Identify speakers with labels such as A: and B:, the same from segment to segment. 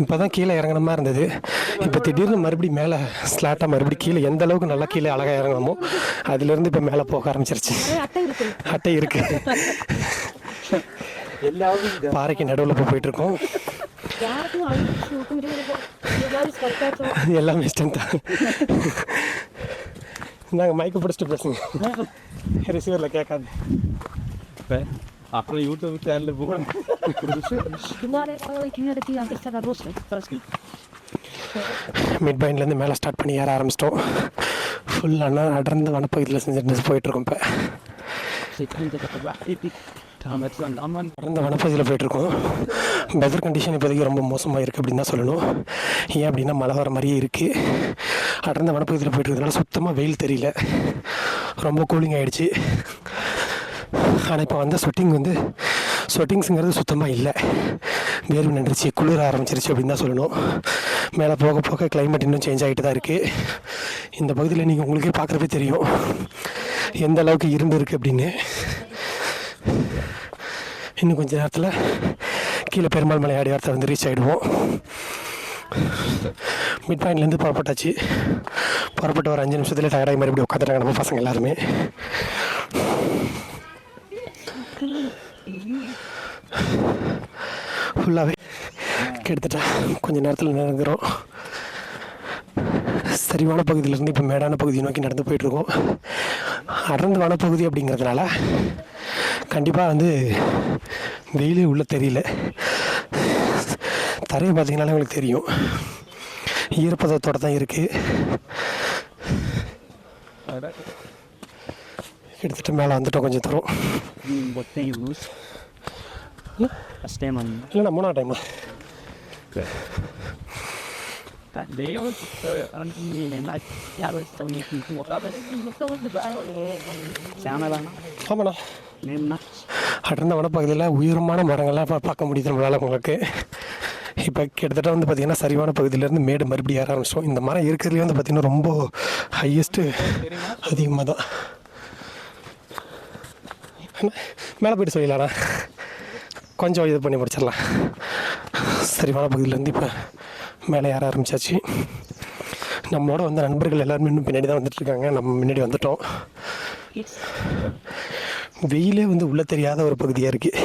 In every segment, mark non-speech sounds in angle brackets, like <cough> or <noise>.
A: இப்போ தான் கீழே இறங்குன மாதிரி இருந்தது. இப்போ திடீர்னு மறுபடியும் மேலே ஸ்லாட்டாக மறுபடியும் கீழே எந்த அளவுக்கு நல்லா கீழே அழகாக இறங்கணுமோ அதுலேருந்து இப்போ மேலே போக ஆரம்பிச்சிருச்சு.
B: அட்டை இருக்கு.
A: அட்டை இருக்கு.
C: எல்லாரும்
A: பாறைக்கு நடுவில் போய் போயிட்டு இருக்கோம். எல்லாமே ஸ்ட்ரென்த் நாங்கள் மைக்கை பிடிச்சிட்டு பேசுங்க. <laughs> ரிசீவரில் கேட்காது.
C: இப்போ
B: கிணறுத்தி அந்த சார் ரோஸ்
A: மிட் பாயிண்ட்லேருந்து மேலே ஸ்டார்ட் பண்ணி ஏற ஆரம்பிச்சிட்டோம். ஃபுல்லாக அடர்ந்த வனப்பகுதியில் செஞ்சுட்டு போயிட்டுருக்கோம் இப்போ. அடர்ந்த வனப்பகுதியில் போயிட்டுருக்கோம். வெதர் கண்டிஷன் இப்போதைக்கு ரொம்ப மோசமாக இருக்குது அப்படின்னு தான் சொல்லணும். ஏன் அப்படின்னா மழை வர மாதிரியே இருக்குது அடர்ந்த வனப்பகுதியில் போயிட்டு இருக்கிறதுனால சுத்தமாக வெயில் தெரியல. ரொம்ப கூலிங் ஆகிடுச்சு ஆனால் இப்போ வந்த ஸ்வெட்டிங் வந்து ஸ்வெட்டிங்ஸுங்கிறது சுத்தமாக இல்லை. வேர்வை நின்றுச்சு குளிர ஆரம்பிச்சிருச்சு அப்படின்னு தான் சொல்லணும். மேலே போக போக கிளைமேட் இன்னும் சேஞ்ச் ஆகிட்டு தான் இருக்குது இந்த பகுதியில் நீங்கள் உங்களுக்கே பார்க்குறப்பே தெரியும். எந்த அளவுக்கு இருந்து இருக்குது அப்படின்னு. இன்னும் கொஞ்சம் நேரத்தில் கீழே பெருமாள் மலை அடிவாரத்தை வந்து ரீச் ஆகிடுவோம் மிட் பாயிண்ட்லேருந்து புறப்பட்டாச்சு. புறப்பட்டு ஒரு அஞ்சு நிமிஷத்தில் டயர்டாகி மறுபடியும் உட்காந்துட்டாங்க நம்ம பசங்க எல்லாருமே. ஃபுல்லாகவே கிட்டத்தட்ட கொஞ்சம் நேரத்தில் நடக்கிறோம் சரிவான பகுதியிலேருந்து இப்போ மேடான பகுதியை நோக்கி நடந்து போயிட்டுருக்கோம். அடர்ந்து வனப்பகுதி அப்படிங்கிறதுனால கண்டிப்பாக வந்து வெயிலே உள்ளே தெரியல. தரையை பார்த்தீங்கன்னாலே உங்களுக்கு தெரியும். ஈரப்பதத்தோடு தான் இருக்குது கிட்டத்தட்ட மேலே வந்துட்டோம் கொஞ்சம் தூரம்.
C: time on
A: இல்லைண்ணா மூணாவது டைமா ஆமாண்ணா. அடர்ந்த வனப்பகுதியில் உயரமான மரங்கள்லாம் பார்க்க முடியுது நம்மளால் உங்களுக்கு. இப்போ கிட்டத்தட்ட வந்து பார்த்திங்கன்னா சரிவான பகுதியிலேருந்து மேடு மறுபடியும் ஏற ஆரம்பிச்சிட்டோம். இந்த மரம் இருக்கிறதுலே வந்து பார்த்திங்கன்னா ரொம்ப ஹையஸ்ட்டு அதிகமாக தான் மேலே போயிட்டு சொல்லிடலாண்ணா கொஞ்சம் இது பண்ணி முடிச்சிடலாம். சரிவான பகுதியிலேருந்து இப்போ மேலே ஏற ஆரம்பிச்சாச்சு. நம்மளோட வந்த நண்பர்கள் எல்லாருமே இன்னும் பின்னாடி தான் வந்துட்டு இருக்காங்க. நம்ம முன்னாடி வந்துட்டோம். வெயிலே வந்து உள்ள தெரியாத ஒரு பகுதியாக இருக்குது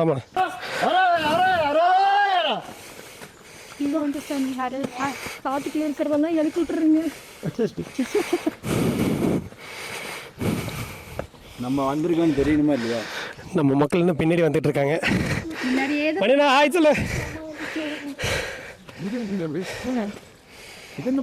A: ஆமாம்
B: இங்க வந்து சார் யாரு காட்டுக்குள்ள இருக்கிறவங்க எழுப்பி விட்டுருங்க
C: நம்ம வந்திருக்கோம்னு தெரியணுமா இல்லையா?
A: நம்ம மக்கள் இன்னும் பின்னாடி வந்துட்டு இருக்காங்க. மணினா ஹாய் சொல்லு.
C: இது என்ன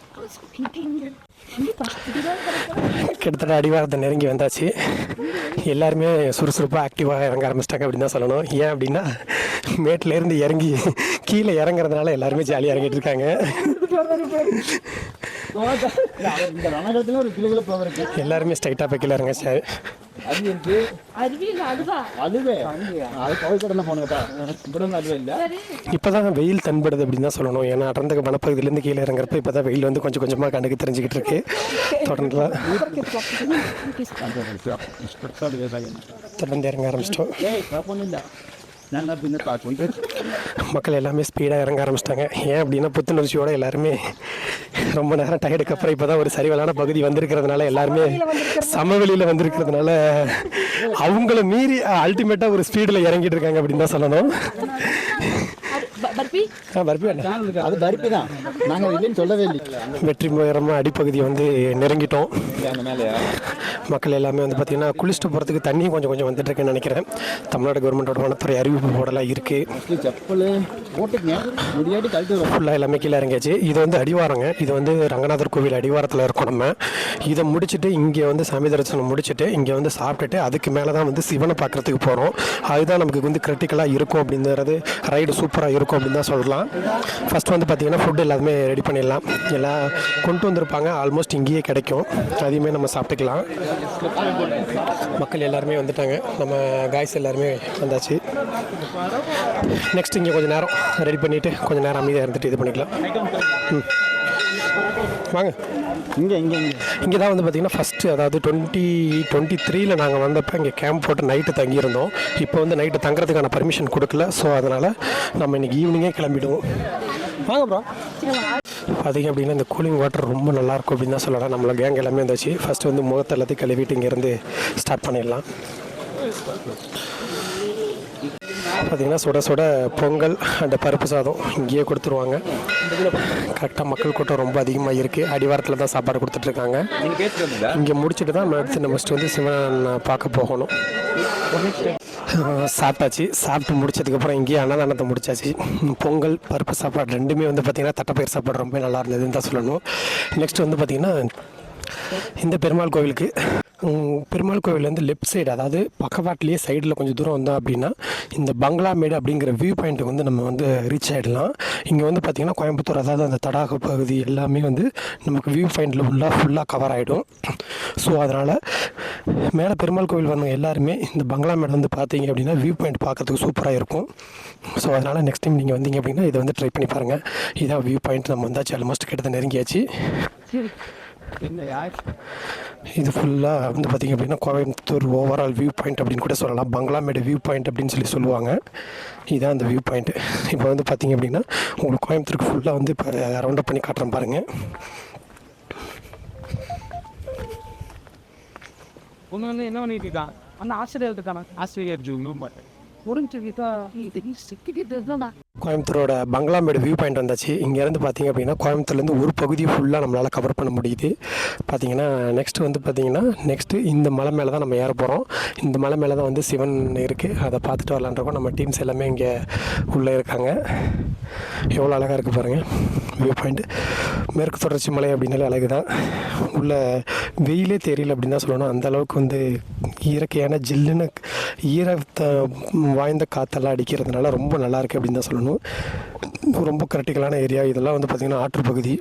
A: கிட்டத்தட்ட அடிவாரத்தை நெருங்கி வந்தாச்சு. எல்லாருமே சுறுசுறுப்பாக ஆக்டிவாக இறங்க ஆரம்பிச்சிட்டாங்க அப்படின்னு தான் சொல்லணும். ஏன் அப்படின்னா மேட்டிலேருந்து இறங்கி கீழே இறங்குறதுனால எல்லாருமே ஜாலியாக இறங்கிட்டு இருக்காங்க.
C: இந்த ரணகத்துல ஒரு கிலோ பவர் இருக்கு.
A: எல்லாருமே ஸ்ட்ரைட்டாக போய் கீழே இறங்க சார்.
C: அது இருக்கு
B: அருவியில் அதுவா?
C: அதுவே. அது கவல் கடனை போனதா இப்படி அதுவே இல்லை.
A: இப்போ தான் வெயில் தென்படுது அப்படின்னு தான் சொல்லணும். ஏன்னா அடர்ந்த வனப்பகுதியிலேருந்து கீழே இறங்குறப்ப இப்போ தான் வெயில் வந்து கொஞ்சம் கொஞ்சமாக கண்ணுக்கு தெரிஞ்சுக்கிட்டு இருக்கு. தொடர்ந்து தொடர்ந்து இறங்க ஆரம்பிச்சிட்டோம்.
C: நான் பின்ன
A: மக்கள் எல்லாமே ஸ்பீடாக இறங்க ஆரம்பிச்சிட்டாங்க. ஏன் அப்படின்னா புத்துணர்ச்சியோட எல்லாருமே ரொம்ப நேரம் டயர்டுக்கு அப்புறம் இப்போ தான் ஒரு சரிவலான பகுதி வந்திருக்கிறதுனால எல்லாருமே சமவெளியில் வந்திருக்கிறதுனால அவங்கள மீறி அல்டிமேட்டாக ஒரு ஸ்பீடில் இறங்கிட்டு இருக்காங்க அப்படின்னு தான் சொல்லணும்.
B: பர்பி?
A: பர்பி
D: அது பருப்பு தான். நாங்கள் இல்லைன்னு சொல்லவே இல்லை.
A: வெற்றி முயரமாக அடிப்பகுதியை வந்து நெருங்கிட்டோம்.
D: அந்த மேலேயா
A: மக்கள் எல்லாமே வந்து பார்த்திங்கன்னா குளிச்சுட்டு போகிறதுக்கு தண்ணி கொஞ்சம் கொஞ்சம் வந்துட்டு இருக்குன்னு நினைக்கிறேன். தமிழ்நாடு கவர்மெண்ட்டோட வனத்துறை அறிவிப்பு போர்டெல்லாம் இருக்குது
D: செப்பல்
A: ஃபுல்லாக எல்லாமே கீழே இறங்கியாச்சு. இது வந்து அடிவாரங்க. இது வந்து ரங்கநாதர் கோவில் அடிவாரத்தில் இருக்கோம் நம்ம. இதை முடிச்சுட்டு இங்கே வந்து சாமி தரிசனம் முடிச்சுட்டு இங்கே வந்து சாப்பிட்டுட்டு அதுக்கு மேலே தான் வந்து சிவனை பார்க்குறதுக்கு போகிறோம் அதுதான் நமக்கு வந்து கிரிட்டிக்கலாக இருக்கும் அப்படிங்கிறது. ரைடு சூப்பராக இருக்கும். அப்படின்னு தான் சொல்லலாம். ஃபஸ்ட் வந்து பார்த்திங்கன்னா ஃபுட் எல்லாருமே ரெடி பண்ணிடலாம். எல்லாம் கொண்டு வந்திருப்பாங்க. ஆல்மோஸ்ட் இங்கேயே கிடைக்கும். அதையுமே நம்ம சாப்பிட்டுக்கலாம். மக்கள் எல்லாருமே வந்துட்டாங்க. நம்ம காய்ஸ் எல்லாருமே வந்தாச்சு. நெக்ஸ்ட் இங்கே கொஞ்சம் நேரம் ரெடி பண்ணிவிட்டு கொஞ்சம் நேரம் அமைதியாக இருந்துட்டு இது பண்ணிக்கலாம். ம். வாங்க.
D: இங்கே இங்கே இங்கே.
A: இங்கே தான் வந்து பார்த்திங்கன்னா ஃபஸ்ட்டு அதாவது டுவெண்ட்டி டுவெண்ட்டி த்ரீல நாங்கள் வந்தப்போ இங்கே கேம்ப் போட்டு நைட்டு தங்கியிருந்தோம். இப்போ வந்து நைட்டு தங்குறதுக்கான பர்மிஷன் கொடுக்கல. ஸோ அதனால் நம்ம இன்னைக்கு ஈவினிங்கே கிளம்பிடுவோம். வாங்க ப்ரோ பார்த்தீங்க அப்படின்னா இந்த கூலிங் வாட்டர் ரொம்ப நல்லாயிருக்கும் அப்படின்னு தான் சொல்லலாம். நம்மள கேங் எல்லாமே இருந்துச்சு ஃபஸ்ட்டு வந்து முகத்தை எல்லாத்தையும் கழுவிட்டு இங்கேருந்து ஸ்டார்ட் பண்ணிடலாம். பார்த்தீங்கன்னா சுட சுட பொங்கல் அண்ட் பருப்பு சாதம் இங்கேயே கொடுத்துருவாங்க. கரெக்டாக மக்கள் கூட்டம் ரொம்ப அதிகமாக இருக்குது அடிவாரத்தில் தான் சாப்பாடு கொடுத்துட்ருக்காங்க இங்கே முடிச்சுட்டு தான் அடுத்து நம்ம ஃபஸ்ட்டு வந்து சிவன் பார்க்க போகணும். சாப்பிட்டாச்சு. சாப்பிட்டு முடிச்சதுக்கப்புறம் இங்கேயே அன்னதானத்தை முடிச்சாச்சு. பொங்கல் பருப்பு சாப்பாடு ரெண்டுமே வந்து பார்த்திங்கன்னா தட்டைப்பயிர் சாப்பாடு ரொம்ப நல்லா இருந்ததுன்னு தான் சொல்லணும். நெக்ஸ்ட் வந்து பார்த்திங்கன்னா இந்த பெருமாள் கோவிலுக்கு பெருமாள் கோவிலேருந்து லெஃப்ட் சைடு அதாவது பக்கவாட்டிலேயே சைடில் கொஞ்சம் தூரம் வந்தோம் அப்படின்னா இந்த பங்களாமேடு அப்படிங்கிற வியூ பாயிண்ட்டுக்கு வந்து நம்ம வந்து ரீச் ஆகிடலாம் இங்கே வந்து பார்த்திங்கன்னா கோயம்புத்தூர் அதாவது அந்த தடாக பகுதி எல்லாமே வந்து நமக்கு வியூ பாயிண்டில் ஃபுல்லாக ஃபுல்லாக கவர் ஆகிடும் ஸோ அதனால் மேலே பெருமாள் கோவில் வந்தவங்க எல்லாருமே இந்த பங்களாமேடு வந்து பார்த்தீங்க அப்படின்னா வியூ பாயிண்ட் பார்க்கறதுக்கு சூப்பராக இருக்கும். ஸோ அதனால் நெக்ஸ்ட் டைம் நீங்கள் வந்தீங்க அப்படின்னா இதை வந்து ட்ரை பண்ணி பாருங்கள் இதான் வியூ பாயிண்ட் நம்ம வந்தாச்சு ஆல்மோஸ்ட் கிட்டத்தட்ட நெருங்கியாச்சு. இது ஃபுல்லாக வந்து பார்த்திங்க அப்படின்னா கோயம்புத்தூர் ஓவரால் வியூ பாயிண்ட் அப்படின்னு கூட சொல்லலாம். பங்களாமேடு வியூ பாயிண்ட் அப்படின்னு சொல்லி சொல்லுவாங்க. இதான் அந்த வியூ பாயிண்ட் இப்போ வந்து பார்த்திங்க அப்படின்னா உங்களுக்கு கோயம்புத்தூருக்கு ஃபுல்லாக வந்து இப்போ ரவுண்டப் பண்ணி காட்டுறேன் பாருங்கள்
C: ஒன்று வந்து என்ன பண்ணிட்டு இருக்கான்? அந்த ஆசிரியர் இருக்கான ஆசிரியர் ஜூ
A: கோயம்புத்தூரோட பங்களாமேடு வியூ பாயிண்ட் வந்தாச்சு. இங்கேருந்து பார்த்தீங்க அப்படின்னா கோயம்புத்தூர்லேருந்து ஒரு பகுதி ஃபுல்லாக நம்மளால் கவர் பண்ண முடியுது. பார்த்தீங்கன்னா நெக்ஸ்ட்டு வந்து பார்த்தீங்கன்னா நெக்ஸ்ட்டு இந்த மலை மேலே தான் நம்ம ஏற போகிறோம் இந்த மலை மேலே தான் வந்து சிவன் இருக்குது அதை பார்த்துட்டு வரலான்றப்போ நம்ம டீம்ஸ் எல்லாமே இங்கே உள்ளே இருக்காங்க. எவ்வளோ அழகாக இருக்குது பாருங்கள் வியூ பாயிண்ட் மேற்கு தொடர்ச்சி மலை அப்படின்னாலே அழகு தான் உள்ள வெயிலே தெரியல அப்படின்னு தான் சொல்லணும். அந்த அளவுக்கு வந்து இயற்கையான ஜில்லுன்னு ஈரத்தை வாய்ந்த காற்றெல்லாம் அடிக்கிறதுனால ரொம்ப நல்லா இருக்குது அப்படின்னு தான் சொல்லணும். ரொம்ப கிரிட்டிக்கலான ஏரியா இதெல்லாம் வந்து பார்த்திங்கன்னா ஆற்று பகுதி.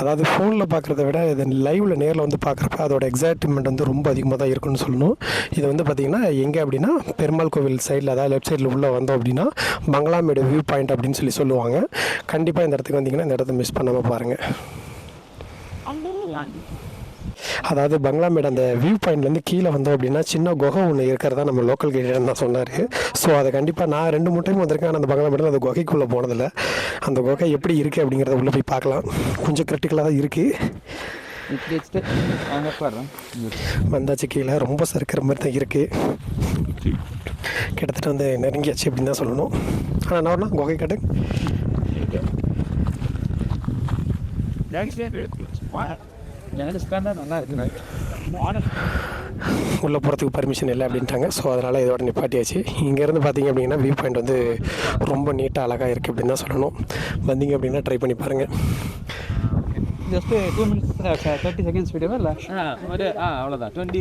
A: அதாவது ஃபோனில் பார்க்குறத விட இது லைவில் நேரில் வந்து பார்க்குறப்ப அதோட எக்ஸைட்மெண்ட் வந்து ரொம்ப அதிகமாக தான் இருக்குன்னு சொல்லணும். இது வந்து பார்த்திங்கன்னா எங்கே அப்படின்னா பெருமாள் கோவில் சைடில் அதாவது லெஃப்ட் சைடில் உள்ளே வந்தோம் அப்படின்னா பங்களாமேடு வியூ பாயிண்ட் அப்படின்னு சொல்லி சொல்லுவாங்க. கண்டிப்பாக இந்த இடத்துக்கு வந்தீங்கன்னா இந்த இடத்த மிஸ் பண்ணாமல் பாருங்கள் அதாவது பங்களாமேடு அந்த வியூ பாயிண்ட்லேருந்து கீழே வந்தோம் அப்படின்னா சின்ன குகை ஒன்று இருக்கிறதா நம்ம லோக்கல் கைடன் தான் சொன்னார். ஸோ அதை கண்டிப்பாக நான் ரெண்டு மூணு டைம் வந்திருக்கேன். ஆனால் அந்த பங்களாமேட்டில் அந்த குகைக்குள்ளே போனதில்லை. அந்த குகை எப்படி இருக்குது அப்படிங்கிறத உள்ளே போய் பார்க்கலாம். கொஞ்சம் கிரிட்டிக்கலாக தான் இருக்குது வந்தாச்சு கீழே. ரொம்ப சறுக்கிற மாதிரி தான் இருக்குது கிட்டத்தட்ட வந்து நெருங்கியாச்சு அப்படின்னு தான் சொல்லணும். ஆனால் நான் குகை
C: நல்லா இருக்கு
A: உள்ளே போகிறதுக்கு பர்மிஷன் இல்லை அப்படின்ட்டாங்க. ஸோ அதனால் இதோட நிப்பாட்டியாச்சு. இங்கேருந்து பார்த்தீங்க அப்படின்னா வியூ பாயிண்ட் வந்து ரொம்ப நீட்டாக அழகாக இருக்குது அப்படின்னு தான் சொல்லணும். வந்தீங்க அப்படின்னா ட்ரை பண்ணி பாருங்கள்
C: just two minutes thirty seconds வீடியோவா இல்லை? ஆ ஒரு ஆ அவ்வளோதான் டுவெண்ட்டி